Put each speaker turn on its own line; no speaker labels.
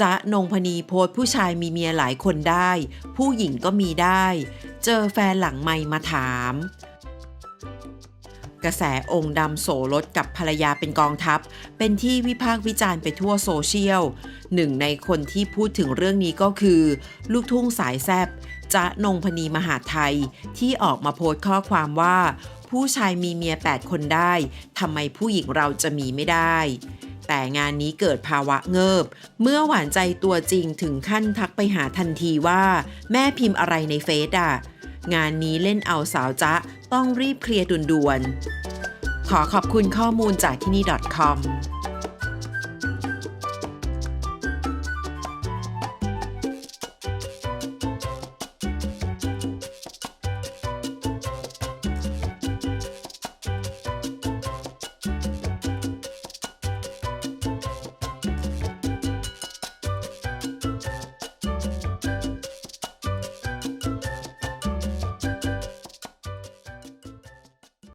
จ๊ะนงพนีโพสผู้ชายมีเมียหลายคนได้ ผู้หญิงก็มีได้ เจอแฟนหลังไม่มาถาม กระแสองค์ดำโสรถกับภรรยาเป็นกองทัพ เป็นที่วิพากษ์วิจารณ์ไปทั่วโซเชียล หนึ่งในคนที่พูดถึงเรื่องนี้ก็คือ ลูกทุ่งสายแซบจ๊ะนงพนีมหาไทย ที่ออกมาโพสต์ข้อความว่า ผู้ชายมีเมีย 8 คนได้ทำไมผู้หญิงเราจะมีไม่ได้ แต่งานนี้เกิดภาวะเงิบ เมื่อหวานใจตัวจริงถึงขั้นทักไปหาทันทีว่า แม่พิมพ์อะไรในเฟซอะ งานนี้เล่นเอาสาวจ๊ะ ต้องรีบเคลียร์ด่วนๆขอขอบคุณข้อมูลจากที่นี่ .com